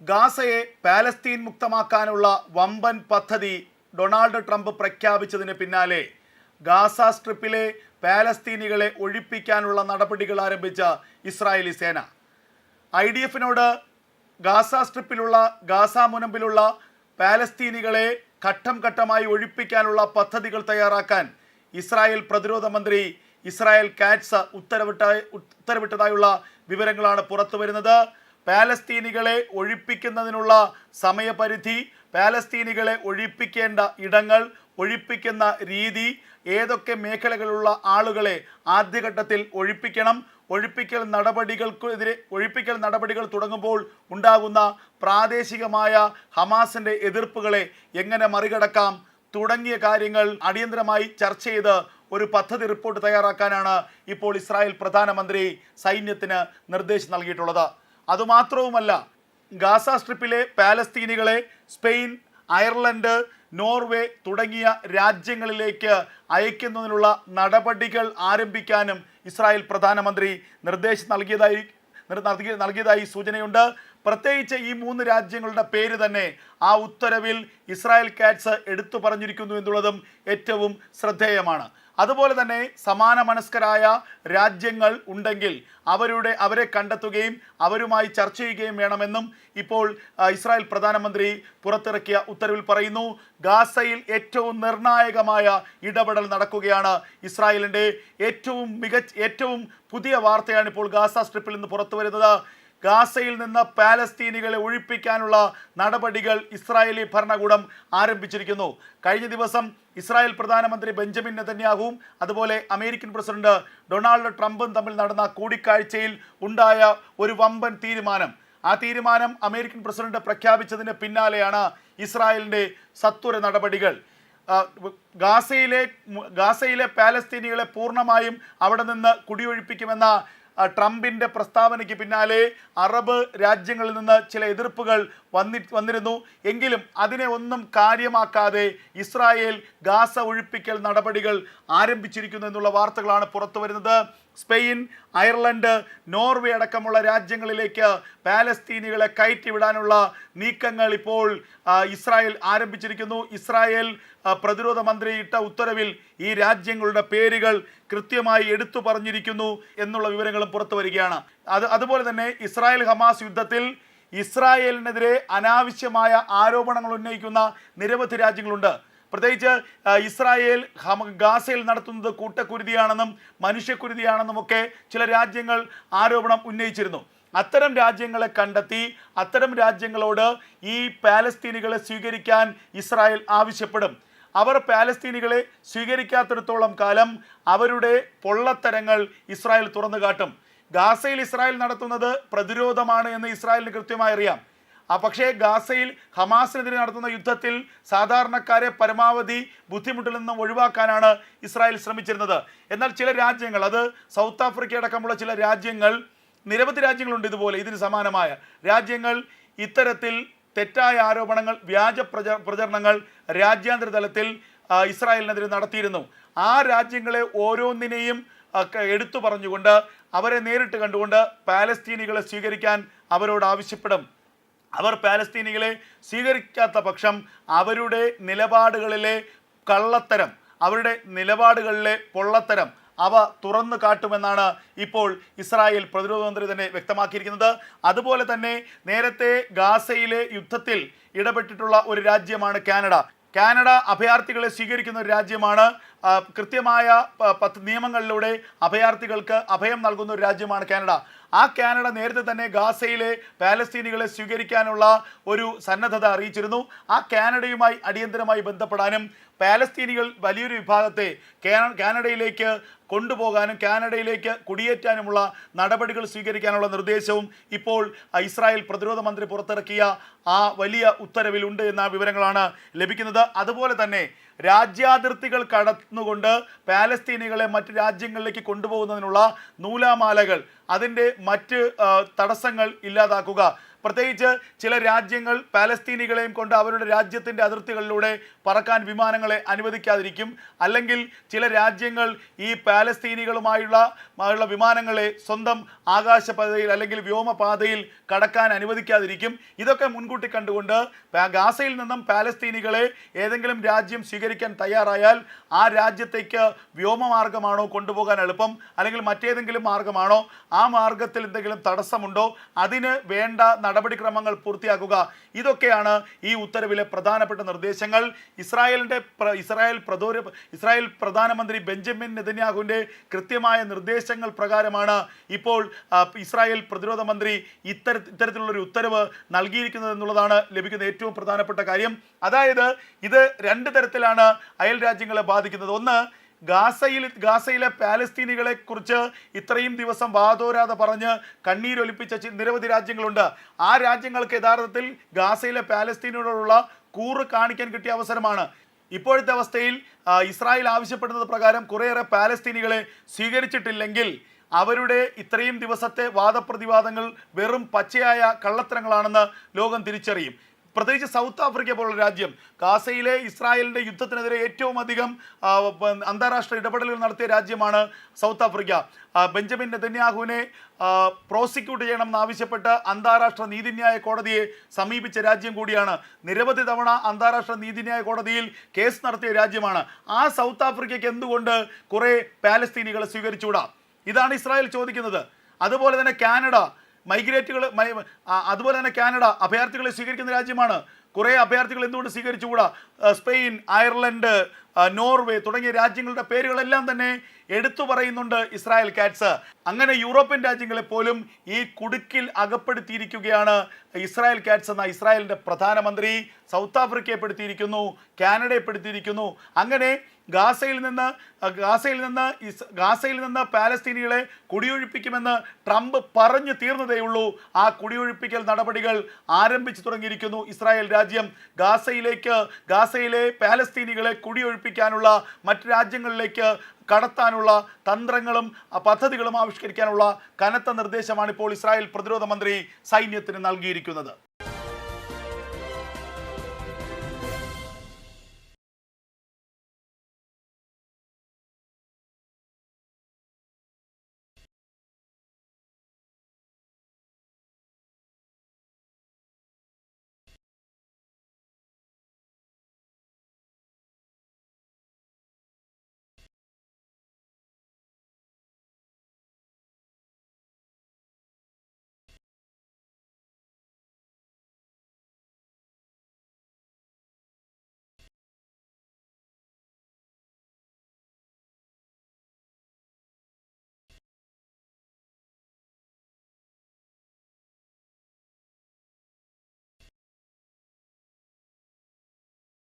ഗാസയെ Palestine മുക്തമാക്കാനുള്ള വമ്പൻ പദ്ധതി Donald Trump പ്രഖ്യാപിച്ചതിന് പിന്നാലെ ഗാസ സ്ട്രിപ്പിലെ പാലസ്തീനികളെ ഒഴിപ്പിക്കാനുള്ള നടപടികൾ ആരംഭിച്ച ഇസ്രായേലി സേന. ഐ ഡി എഫിനോട് ഗാസ സ്ട്രിപ്പിലുള്ള ഗാസ മുനമ്പിലുള്ള പാലസ്തീനികളെ ഘട്ടം ഘട്ടമായി ഒഴിപ്പിക്കാനുള്ള പദ്ധതികൾ തയ്യാറാക്കാൻ ഇസ്രായേൽ പ്രതിരോധ മന്ത്രി ഇസ്രായേൽ കാറ്റ്സ് ഉത്തരവിട്ട ഉത്തരവിട്ടതായുള്ള വിവരങ്ങളാണ് പുറത്തു വരുന്നത് പാലസ്തീനികളെ ഒഴിപ്പിക്കുന്നതിനുള്ള സമയപരിധി പാലസ്തീനികളെ ഒഴിപ്പിക്കേണ്ട ഇടങ്ങൾ ഒഴിപ്പിക്കുന്ന രീതി ഏതൊക്കെ മേഖലകളിലുള്ള ആളുകളെ ആദ്യഘട്ടത്തിൽ ഒഴിപ്പിക്കണം ഒഴിപ്പിക്കൽ നടപടികൾക്കെതിരെ ഒഴിപ്പിക്കൽ നടപടികൾ തുടങ്ങുമ്പോൾ ഉണ്ടാകുന്ന പ്രാദേശികമായ ഹമാസിന്റെ എതിർപ്പുകളെ എങ്ങനെ മറികടക്കാം തുടങ്ങിയ കാര്യങ്ങൾ അടിയന്തരമായി ചർച്ച ചെയ്ത് ഒരു പദ്ധതി റിപ്പോർട്ട് തയ്യാറാക്കാനാണ് ഇപ്പോൾ ഇസ്രായേൽ പ്രധാനമന്ത്രി സൈന്യത്തിന് നിർദ്ദേശം നൽകിയിട്ടുള്ളത്. അതുമാത്രവുമല്ല ഗാസ സ്ട്രിപ്പിലെ പാലസ്തീനികളെ സ്പെയിൻ അയർലൻഡ് നോർവേ തുടങ്ങിയ രാജ്യങ്ങളിലേക്ക് അയക്കുന്നതിനുള്ള നടപടികൾ ആരംഭിക്കാനും ഇസ്രായേൽ പ്രധാനമന്ത്രി നിർദ്ദേശം നൽകിയതായി നൽകിയതായി സൂചനയുണ്ട്. പ്രത്യേകിച്ച് ഈ മൂന്ന് രാജ്യങ്ങളുടെ പേര് തന്നെ ആ ഉത്തരവിൽ ഇസ്രായേൽ കാറ്റ്സ് എടുത്തു പറഞ്ഞിരിക്കുന്നു എന്നുള്ളതും ഏറ്റവും ശ്രദ്ധേയമാണ്. അതുപോലെ തന്നെ സമാന മനസ്കരായ രാജ്യങ്ങൾ ഉണ്ടെങ്കിൽ അവരുടെ അവരെ കണ്ടെത്തുകയും അവരുമായി ചർച്ച ചെയ്യുകയും വേണമെന്നും ഇപ്പോൾ ഇസ്രായേൽ പ്രധാനമന്ത്രി പുറത്തിറക്കിയ ഉത്തരവിൽ പറയുന്നു. ഗാസയിൽ ഏറ്റവും നിർണായകമായ ഇടപെടൽ നടക്കുകയാണ് ഇസ്രായേലിന്റെ. ഏറ്റവും മികച്ച ഏറ്റവും പുതിയ വാർത്തയാണ് ഇപ്പോൾ ഗാസ സ്ട്രിപ്പിൽ നിന്ന് പുറത്തു വരുന്നത് ഗാസയിൽ നിന്ന് പാലസ്തീനികളെ ഒഴിപ്പിക്കാനുള്ള നടപടികൾ ഇസ്രായേലി ഭരണകൂടം ആരംഭിച്ചിരിക്കുന്നു. കഴിഞ്ഞ ദിവസം ഇസ്രായേൽ പ്രധാനമന്ത്രി ബെഞ്ചമിൻ നെതന്യാഹുവും അതുപോലെ അമേരിക്കൻ പ്രസിഡന്റ് ഡൊണാൾഡ് ട്രംപും തമ്മിൽ നടന്ന കൂടിക്കാഴ്ചയിൽ ഉണ്ടായ ഒരു വമ്പൻ തീരുമാനം. ആ തീരുമാനം അമേരിക്കൻ പ്രസിഡന്റ് പ്രഖ്യാപിച്ചതിന് പിന്നാലെയാണ് ഇസ്രായേലിന്റെ സത്വര നടപടികൾ. ഗാസയിലെ ഗാസയിലെ പാലസ്തീനികളെ പൂർണമായും അവിടെ നിന്ന് കുടിയൊഴിപ്പിക്കുമെന്ന ട്രംപിന്റെ പ്രസ്താവനയ്ക്ക് പിന്നാലെ അറബ് രാജ്യങ്ങളിൽ നിന്ന് ചില എതിർപ്പുകൾ വന്നി വന്നിരുന്നു. എങ്കിലും അതിനെ ഒന്നും കാര്യമാക്കാതെ ഇസ്രായേൽ ഗാസ ഒഴിപ്പിക്കൽ നടപടികൾ ആരംഭിച്ചിരിക്കുന്നു എന്നുള്ള വാർത്തകളാണ് പുറത്തു വരുന്നത്. സ്പെയിൻ അയർലൻഡ് നോർവേ അടക്കമുള്ള രാജ്യങ്ങളിലേക്ക് പാലസ്തീനികളെ കയറ്റിവിടാനുള്ള നീക്കങ്ങൾ ഇപ്പോൾ ഇസ്രായേൽ ആരംഭിച്ചിരിക്കുന്നു. ഇസ്രായേൽ പ്രതിരോധ മന്ത്രി ഇട്ട ഉത്തരവിൽ ഈ രാജ്യങ്ങളുടെ പേരുകൾ കൃത്യമായി എടുത്തു പറഞ്ഞിരിക്കുന്നു എന്നുള്ള വിവരങ്ങളും പുറത്തു വരികയാണ്. അത് അതുപോലെ തന്നെ ഇസ്രായേൽ ഹമാസ് യുദ്ധത്തിൽ ഇസ്രായേലിനെതിരെ അനാവശ്യമായ ആരോപണങ്ങൾ ഉന്നയിക്കുന്ന നിരവധി രാജ്യങ്ങളുണ്ട്. പ്രത്യേകിച്ച് ഇസ്രായേൽ ഗാസയിൽ നടത്തുന്നത് കൂട്ടക്കുരുതിയാണെന്നും മനുഷ്യക്കുരുതിയാണെന്നും ഒക്കെ ചില രാജ്യങ്ങൾ ആരോപണം ഉന്നയിച്ചിരുന്നു. അത്തരം രാജ്യങ്ങളെ കണ്ടെത്തി അത്തരം രാജ്യങ്ങളോട് ഈ പാലസ്തീനികളെ സ്വീകരിക്കാൻ ഇസ്രായേൽ ആവശ്യപ്പെടും. അവർ പാലസ്തീനികളെ സ്വീകരിക്കാത്തിടത്തോളം കാലം അവരുടെ പൊള്ളത്തരങ്ങൾ ഇസ്രായേൽ തുറന്നു കാട്ടും ഗാസയിൽ ഇസ്രായേൽ നടത്തുന്നത് പ്രതിരോധമാണ് എന്ന് ഇസ്രായേലിന് കൃത്യമായി അറിയാം. ആ പക്ഷേ ഗാസയിൽ ഹമാസിനെതിരെ നടത്തുന്ന യുദ്ധത്തിൽ സാധാരണക്കാരെ പരമാവധി ബുദ്ധിമുട്ടിൽ നിന്നും ഒഴിവാക്കാനാണ് ഇസ്രായേൽ ശ്രമിച്ചിരുന്നത്. എന്നാൽ ചില രാജ്യങ്ങൾ അത് സൗത്ത് ആഫ്രിക്ക അടക്കമുള്ള ചില രാജ്യങ്ങൾ നിരവധി രാജ്യങ്ങളുണ്ട് ഇതുപോലെ ഇതിന് സമാനമായ. രാജ്യങ്ങൾ ഇത്തരത്തിൽ തെറ്റായ ആരോപണങ്ങൾ വ്യാജ പ്രച പ്രചരണങ്ങൾ രാജ്യാന്തര തലത്തിൽ ഇസ്രായേലിനെതിരെ നടത്തിയിരുന്നു. ആ രാജ്യങ്ങളെ ഓരോന്നിനെയും എടുത്തു പറഞ്ഞുകൊണ്ട് അവരെ നേരിട്ട് കണ്ടുകൊണ്ട് പാലസ്തീനികളെ സ്വീകരിക്കാൻ അവരോട് ആവശ്യപ്പെടും. അവർ പാലസ്തീനികളെ സ്വീകരിക്കാത്ത പക്ഷം അവരുടെ നിലപാടുകളിലെ കള്ളത്തരം അവരുടെ നിലപാടുകളിലെ പൊള്ളത്തരം അവ തുറന്നു കാട്ടുമെന്നാണ് ഇപ്പോൾ ഇസ്രായേൽ പ്രതിരോധ മന്ത്രി തന്നെ വ്യക്തമാക്കിയിരിക്കുന്നത്. അതുപോലെ തന്നെ നേരത്തെ ഗാസയിലെ യുദ്ധത്തിൽ ഇടപെട്ടിട്ടുള്ള ഒരു രാജ്യമാണ് കാനഡ. കാനഡ അഭയാർത്ഥികളെ സ്വീകരിക്കുന്ന ഒരു രാജ്യമാണ് കൃത്യമായ പത്ത് നിയമങ്ങളിലൂടെ അഭയാർത്ഥികൾക്ക് അഭയം നൽകുന്ന ഒരു രാജ്യമാണ് കാനഡ. ആ കാനഡ നേരത്തെ തന്നെ ഗാസയിലെ പാലസ്തീനികളെ സ്വീകരിക്കാനുള്ള ഒരു സന്നദ്ധത അറിയിച്ചിരുന്നു. ആ കാനഡയുമായി അടിയന്തരമായി ബന്ധപ്പെടാനും പാലസ്തീനികൾ വലിയൊരു വിഭാഗത്തെ കാനഡയിലേക്ക് കൊണ്ടുപോകാനും കാനഡയിലേക്ക് കുടിയേറ്റാനുമുള്ള നടപടികൾ സ്വീകരിക്കാനുള്ള നിർദ്ദേശവും ഇപ്പോൾ ഇസ്രായേൽ പ്രതിരോധ മന്ത്രി പുറത്തിറക്കിയ ആ വലിയ ഉത്തരവിലുണ്ട് എന്ന വിവരങ്ങളാണ് ലഭിക്കുന്നത്. അതുപോലെ തന്നെ രാജ്യാതിർത്തികൾ കടന്നുകൊണ്ട് പാലസ്തീനികളെ മറ്റ് രാജ്യങ്ങളിലേക്ക് കൊണ്ടുപോകുന്നതിനുള്ള നൂലാമാലകൾ അതിന്റെ മറ്റ് തടസ്സങ്ങൾ ഇല്ലാതാക്കുക. പ്രത്യേകിച്ച് ചില രാജ്യങ്ങൾ പാലസ്തീനികളെയും കൊണ്ട് അവരുടെ രാജ്യത്തിന്റെ അതിർത്തികളിലൂടെ പറക്കാൻ വിമാനങ്ങളെ അനുവദിക്കാതിരിക്കും. അല്ലെങ്കിൽ ചില രാജ്യങ്ങൾ ഈ പാലസ്തീനികളുമായുള്ള ഉള്ള വിമാനങ്ങളെ സ്വന്തം ആകാശപാതയിൽ അല്ലെങ്കിൽ വ്യോമപാതയിൽ കടക്കാൻ അനുവദിക്കാതിരിക്കും. ഇതൊക്കെ മുൻകൂട്ടി കണ്ടുകൊണ്ട് ഗാസയിൽ നിന്നും പാലസ്തീനികളെ ഏതെങ്കിലും രാജ്യം സ്വീകരിക്കാൻ തയ്യാറായാൽ ആ രാജ്യത്തേക്ക് വ്യോമമാർഗമാണോ കൊണ്ടുപോകാൻ എളുപ്പം? അല്ലെങ്കിൽ മറ്റേതെങ്കിലും മാർഗമാണോ? ആ മാർഗത്തിൽ എന്തെങ്കിലും തടസ്സമുണ്ടോ? അതിന് വേണ്ട നടപടിക്രമങ്ങൾ പൂർത്തിയാക്കുക. ഇതൊക്കെയാണ് ഈ ഉത്തരവിലെ പ്രധാനപ്പെട്ട നിർദ്ദേശങ്ങൾ. ഇസ്രായേലിന്റെ ഇസ്രായേൽ പ്രദോര ഇസ്രായേൽ പ്രധാനമന്ത്രി ബെഞ്ചമിൻ നെതന്യാഹുവിന്റെ കൃത്യമായ നിർദ്ദേശങ്ങൾ പ്രകാരമാണ് ഇപ്പോൾ ഇസ്രായേൽ പ്രതിരോധ മന്ത്രി ഇത്തര ഇത്തരത്തിലുള്ളൊരു ഉത്തരവ് നൽകിയിരിക്കുന്നത് എന്നുള്ളതാണ് ലഭിക്കുന്ന ഏറ്റവും പ്രധാനപ്പെട്ട കാര്യം. അതായത് ഇത് രണ്ട് തരത്തിലാണ് അയൽ രാജ്യങ്ങളെ ബാധിക്കുന്നത്. ഒന്ന് ഗാസയിൽ ഗാസയിലെ പാലസ്തീനികളെ കുറിച്ച് ഇത്രയും ദിവസം വാതോരാതെ പറഞ്ഞ് കണ്ണീരൊലിപ്പിച്ച നിരവധി രാജ്യങ്ങളുണ്ട്. ആ രാജ്യങ്ങൾക്ക് യഥാർത്ഥത്തിൽ ഗാസയിലെ പാലസ്തീനോടുള്ള കൂറ് കാണിക്കാൻ കിട്ടിയ അവസരമാണ്. ഇപ്പോഴത്തെ അവസ്ഥയിൽ ഇസ്രായേൽ ആവശ്യപ്പെടുന്നത് പ്രകാരം കുറേയേറെ പാലസ്തീനികളെ സ്വീകരിച്ചിട്ടില്ലെങ്കിൽ അവരുടെ ഇത്രയും ദിവസത്തെ വാദപ്രതിവാദങ്ങൾ വെറും പച്ചയായ കള്ളത്തരങ്ങളാണെന്ന് ലോകം തിരിച്ചറിയും. പ്രത്യേകിച്ച് സൗത്ത് ആഫ്രിക്ക പോലുള്ള രാജ്യം. കാസയിലെ ഇസ്രായേലിന്റെ യുദ്ധത്തിനെതിരെ ഏറ്റവും അധികം അന്താരാഷ്ട്ര ഇടപെടലുകൾ നടത്തിയ രാജ്യമാണ് സൗത്ത് ആഫ്രിക്ക. ബെഞ്ചമിൻ നെതന്യാഹുവിനെ പ്രോസിക്യൂട്ട് ചെയ്യണം എന്നാവശ്യപ്പെട്ട് അന്താരാഷ്ട്ര നീതിന്യായ കോടതിയെ സമീപിച്ച രാജ്യം കൂടിയാണ്. നിരവധി തവണ അന്താരാഷ്ട്ര നീതിന്യായ കോടതിയിൽ കേസ് നടത്തിയ രാജ്യമാണ്. ആ സൗത്ത് ആഫ്രിക്കയ്ക്ക് എന്തുകൊണ്ട് കുറേ പാലസ്തീനികളെ സ്വീകരിച്ചുകൂടാ? ഇതാണ് ഇസ്രായേൽ ചോദിക്കുന്നത്. അതുപോലെ തന്നെ കാനഡ. മൈഗ്രേറ്റുകൾ അതുപോലെ തന്നെ കാനഡ അഭയാർത്ഥികളെ സ്വീകരിക്കുന്ന രാജ്യമാണ് കുറേ അഭയാർത്ഥികൾ എന്തുകൊണ്ട് സ്വീകരിച്ചുകൂടാ? സ്പെയിൻ അയർലൻഡ് നോർവേ തുടങ്ങിയ രാജ്യങ്ങളുടെ പേരുകളെല്ലാം തന്നെ എടുത്തു പറയുന്നുണ്ട് ഇസ്രായേൽ കാറ്റ്സ്. അങ്ങനെ യൂറോപ്യൻ രാജ്യങ്ങളെ പോലും ഈ കുടുക്കിൽ അകപ്പെടുത്തിയിരിക്കുകയാണ് ഇസ്രായേൽ കാറ്റ്സ് എന്ന ഇസ്രായേലിന്റെ പ്രധാനമന്ത്രി. സൗത്ത് ആഫ്രിക്കയെ പെടുത്തിയിരിക്കുന്നു കാനഡയെ പെടുത്തിയിരിക്കുന്നു. അങ്ങനെ ഗാസയിൽ നിന്ന് ഗാസയിൽ നിന്ന് ഗാസയിൽ നിന്ന് പാലസ്തീനികളെ കുടിയൊഴിപ്പിക്കുമെന്ന് ട്രംപ് പറഞ്ഞു തീർന്നതേയുള്ളൂ. ആ കുടിയൊഴിപ്പിക്കൽ നടപടികൾ ആരംഭിച്ചു തുടങ്ങിയിരിക്കുന്നു ഇസ്രായേൽ രാജ്യം ഗാസയിലേക്ക് ഗാസയിലെ പാലസ്തീനികളെ കുടിയൊഴിപ്പിക്കാനുള്ള മറ്റ് രാജ്യങ്ങളിലേക്ക് കടത്താനുള്ള തന്ത്രങ്ങളും പദ്ധതികളും ആവിഷ്കരിക്കാനുള്ള കനത്ത നിർദ്ദേശമാണ് ഇപ്പോൾ ഇസ്രായേൽ പ്രതിരോധ മന്ത്രി സൈന്യത്തിന് നൽകിയിരിക്കുന്നത്.